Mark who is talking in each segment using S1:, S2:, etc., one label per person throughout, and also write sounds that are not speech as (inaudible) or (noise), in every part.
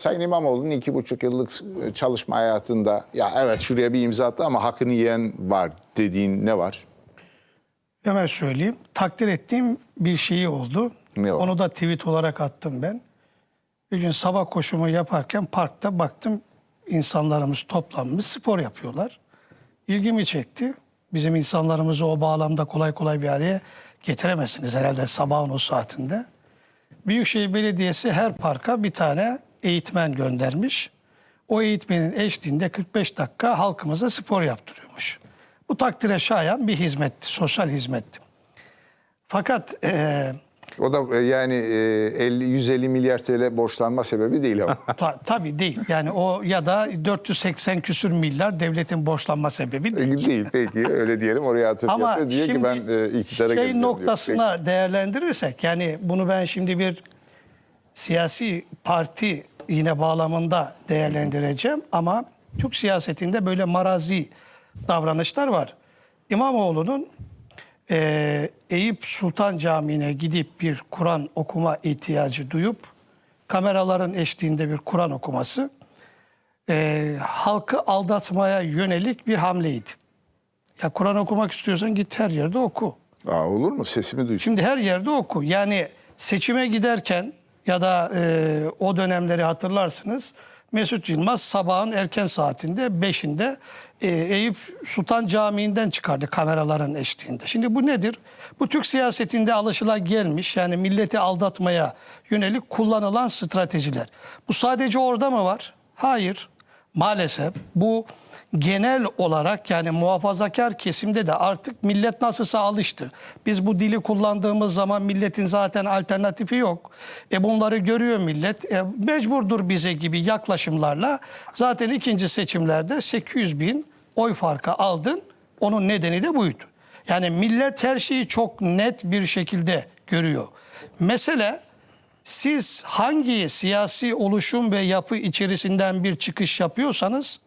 S1: Sayın İmamoğlu'nun iki buçuk yıllık e, çalışma hayatında ya evet şuraya bir imza attı ama hakkını yiyen var dediğin ne var?
S2: Hemen söyleyeyim. Takdir ettiğim bir şeyi oldu.
S1: Ne?
S2: Onu da tweet olarak attım ben. Bir gün sabah koşumu yaparken parkta baktım insanlarımız toplanmış spor yapıyorlar. İlgimi çekti. Bizim insanlarımızı o bağlamda kolay kolay bir araya getiremezsiniz herhalde sabahın o saatinde. Büyükşehir Belediyesi her parka bir tane eğitmen göndermiş. O eğitmenin eşliğinde 45 dakika halkımıza spor yaptırıyormuş. Bu takdire şayan bir hizmetti, sosyal hizmetti. Fakat eee
S1: O da e, yani e, 50 150 milyar TL borçlanma sebebi değil ama. (laughs)
S2: ta- tabii değil. Yani o ya da 480 küsür milyar devletin borçlanma sebebi değil.
S1: değil peki öyle diyelim oraya atıf
S2: Ama
S1: yapıyor. Diyor ki
S2: şimdi
S1: ben e, iktidara
S2: şey
S1: diyor.
S2: noktasına değerlendirirsek yani bunu ben şimdi bir siyasi parti yine bağlamında değerlendireceğim ama Türk siyasetinde böyle marazi davranışlar var. İmamoğlu'nun eee Eyüp Sultan Camii'ne gidip bir Kur'an okuma ihtiyacı duyup kameraların eşliğinde bir Kur'an okuması eee, halkı aldatmaya yönelik bir hamleydi. Ya Kur'an okumak istiyorsan git her yerde oku.
S1: Aa, olur mu sesimi duysun.
S2: Şimdi her yerde oku. Yani seçime giderken ya da e, o dönemleri hatırlarsınız. Mesut Yılmaz sabahın erken saatinde 5'inde e, Eyüp Sultan Camii'nden çıkardı kameraların eşliğinde. Şimdi bu nedir? Bu Türk siyasetinde alışıla gelmiş yani milleti aldatmaya yönelik kullanılan stratejiler. Bu sadece orada mı var? Hayır. Maalesef bu genel olarak yani muhafazakar kesimde de artık millet nasılsa alıştı. Biz bu dili kullandığımız zaman milletin zaten alternatifi yok. E bunları görüyor millet. E mecburdur bize gibi yaklaşımlarla zaten ikinci seçimlerde 800 bin oy farkı aldın. Onun nedeni de buydu. Yani millet her şeyi çok net bir şekilde görüyor. Mesele siz hangi siyasi oluşum ve yapı içerisinden bir çıkış yapıyorsanız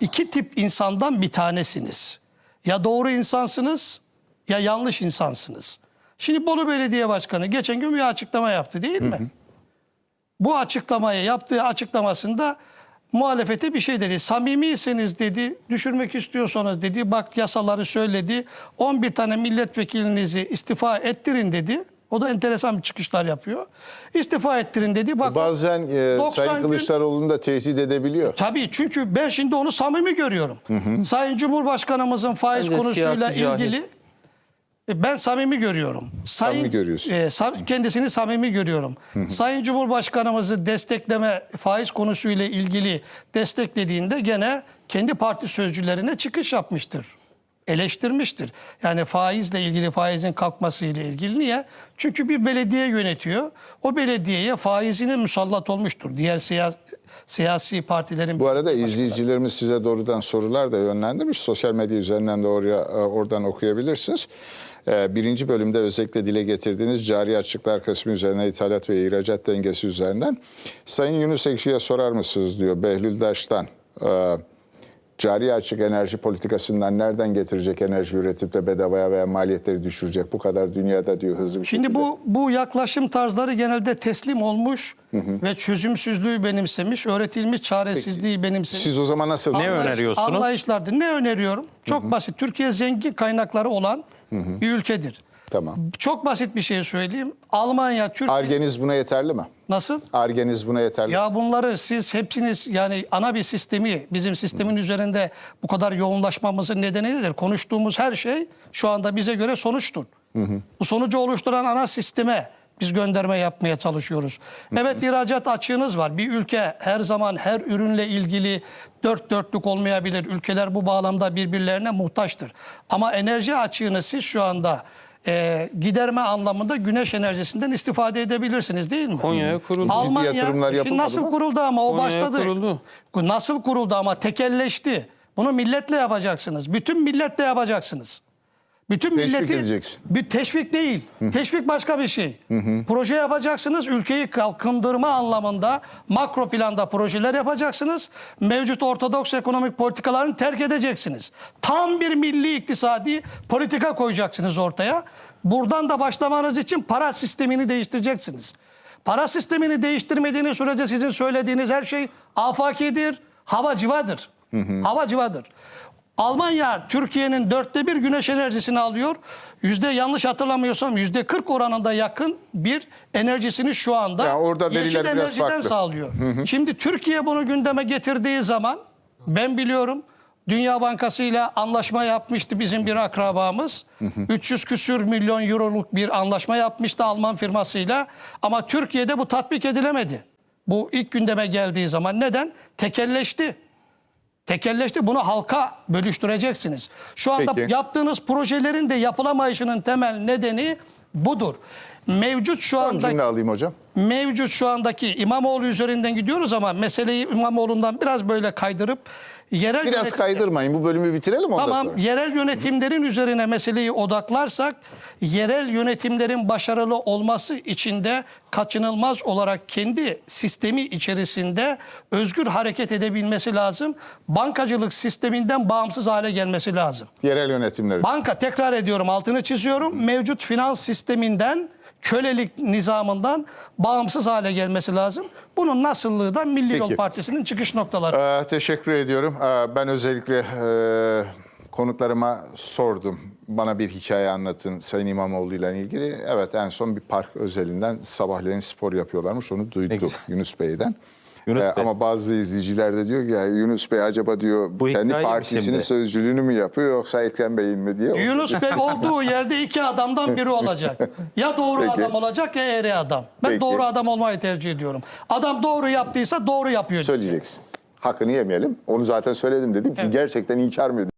S2: iki tip insandan bir tanesiniz. Ya doğru insansınız ya yanlış insansınız. Şimdi Bolu Belediye Başkanı geçen gün bir açıklama yaptı değil mi? Bu açıklamayı yaptığı açıklamasında muhalefete bir şey dedi. Samimiyseniz dedi, düşürmek istiyorsanız dedi, bak yasaları söyledi. 11 tane milletvekilinizi istifa ettirin dedi. O da enteresan bir çıkışlar yapıyor. İstifa ettirin dedi. Bak
S1: Bazen e,
S2: 90
S1: Sayın Kılıçdaroğlu'nu da tehdit edebiliyor.
S2: Tabii çünkü ben şimdi onu samimi görüyorum. Sayın Cumhurbaşkanımızın faiz
S3: Bence
S2: konusuyla
S3: siyasi cahil.
S2: ilgili e, ben samimi görüyorum. Sayın,
S1: Samimi görüyorsun.
S2: e, sa- kendisini samimi görüyorum. Sayın Cumhurbaşkanımızı destekleme faiz konusuyla ilgili desteklediğinde gene kendi parti sözcülerine çıkış yapmıştır. Eleştirmiştir. Yani faizle ilgili faizin kalkması ile ilgili niye? Çünkü bir belediye yönetiyor. O belediyeye faizine musallat olmuştur. Diğer siya- siyasi partilerin
S1: Bu arada izleyicilerimiz size doğrudan sorular da yönlendirmiş. Sosyal medya üzerinden de oraya e, oradan okuyabilirsiniz. E, Birinci bölümde özellikle dile getirdiğiniz cari açıklar kısmı üzerine ithalat ve ihracat dengesi üzerinden. Sayın Yunus Ekşi'ye sorar mısınız diyor Behlül Daş'tan. E, Cari açık enerji politikasından nereden getirecek enerji üretip de bedavaya veya maliyetleri düşürecek? Bu kadar dünyada diyor hızlı bir şekilde.
S2: Şimdi bu bu yaklaşım tarzları genelde teslim olmuş ve çözümsüzlüğü benimsemiş, öğretilmiş çaresizliği benimsemiş.
S1: Siz o zaman nasıl?
S3: Ne
S2: Anlayış-
S3: öneriyorsunuz?
S2: Anlayışlardır. Ne öneriyorum? Çok basit. Türkiye zengin kaynakları olan bir ülkedir.
S1: Tamam.
S2: Çok basit bir şey söyleyeyim. Almanya, Türkiye
S1: Argeniz buna yeterli mi?
S2: nasıl?
S1: Argeniz buna yeterli?
S2: Ya bunları siz hepsiniz yani ana bir sistemi bizim sistemin üzerinde bu kadar yoğunlaşmamızın nedeni nedir? Konuştuğumuz her şey şu anda bize göre sonuçtur. Bu sonucu oluşturan ana sisteme biz gönderme yapmaya çalışıyoruz. Evet ihracat açığınız var. Bir ülke her zaman her ürünle ilgili dört dörtlük olmayabilir. Ülkeler bu bağlamda birbirlerine muhtaçtır. Ama enerji açığını siz şu anda e, giderme anlamında güneş enerjisinden istifade edebilirsiniz değil mi?
S3: Konya'ya kuruldu.
S2: Almanya
S1: yatırımlar
S2: şimdi
S1: yapılmadı
S2: nasıl
S1: mı?
S2: kuruldu ama o
S3: Konya'ya
S2: başladı.
S3: kuruldu.
S2: Nasıl kuruldu ama tekelleşti. Bunu milletle yapacaksınız. Bütün milletle yapacaksınız. Bütün
S1: Teşvik
S2: milleti
S1: edeceksin.
S2: bir teşvik değil. Teşvik başka bir şey. Proje yapacaksınız. Ülkeyi kalkındırma anlamında makro planda projeler yapacaksınız. Mevcut ortodoks ekonomik politikalarını terk edeceksiniz. Tam bir milli iktisadi politika koyacaksınız ortaya. Buradan da başlamanız için para sistemini değiştireceksiniz. Para sistemini değiştirmediğiniz sürece sizin söylediğiniz her şey afakidir, hava civadır. Hava civadır. Almanya Türkiye'nin dörtte bir güneş enerjisini alıyor. Yüzde yanlış hatırlamıyorsam yüzde 40 oranında yakın bir enerjisini şu anda
S1: Ya orada
S2: yeşil enerjiden
S1: farklı.
S2: sağlıyor. Şimdi Türkiye bunu gündeme getirdiği zaman ben biliyorum Dünya Bankası ile anlaşma yapmıştı bizim bir akrabamız. 300 küsür milyon euroluk bir anlaşma yapmıştı Alman firmasıyla. Ama Türkiye'de bu tatbik edilemedi. Bu ilk gündeme geldiği zaman neden? Tekelleşti. Tekelleşti. Bunu halka bölüştüreceksiniz. Şu anda
S1: Peki.
S2: yaptığınız projelerin de yapılamayışının temel nedeni budur. Mevcut şu
S1: Son
S2: anda
S1: cümle alayım hocam.
S2: mevcut şu andaki İmamoğlu üzerinden gidiyoruz ama meseleyi İmamoğlu'ndan biraz böyle kaydırıp yerel
S1: Biraz
S2: yönetim-
S1: kaydırmayın. Bu bölümü bitirelim ondan
S2: Tamam
S1: sonra.
S2: yerel yönetimlerin üzerine meseleyi odaklarsak yerel yönetimlerin başarılı olması için de kaçınılmaz olarak kendi sistemi içerisinde özgür hareket edebilmesi lazım. Bankacılık sisteminden bağımsız hale gelmesi lazım.
S1: Yerel yönetimleri.
S2: Banka tekrar ediyorum altını çiziyorum. Mevcut finans sisteminden kölelik nizamından bağımsız hale gelmesi lazım. Bunun nasıllığı da Milli Yol
S1: Peki.
S2: Partisi'nin çıkış noktaları.
S1: Ee, teşekkür ediyorum. Ee, ben özellikle e, konuklarıma sordum. Bana bir hikaye anlatın Sayın İmamoğlu ile ilgili. Evet en son bir park özelinden sabahleyin spor yapıyorlarmış. Onu duyduk. Yunus Bey'den.
S3: Yunus
S1: Ee,
S3: Bey.
S1: Ama bazı izleyiciler de diyor ki ya Yunus Bey acaba diyor
S3: Bu
S1: kendi
S3: hikaye mi
S1: partisinin
S3: şimdi?
S1: sözcülüğünü mü yapıyor yoksa Ekrem Bey'in mi diye.
S2: Yunus Bey olduğu yerde iki adamdan biri olacak. Ya doğru
S1: Peki.
S2: adam olacak ya eğri adam. Ben
S1: Peki.
S2: doğru adam olmayı tercih ediyorum. Adam doğru yaptıysa doğru yapıyor.
S1: Söyleyeceksiniz. Hakkını yemeyelim. Onu zaten söyledim dedim ki gerçekten inkar mı?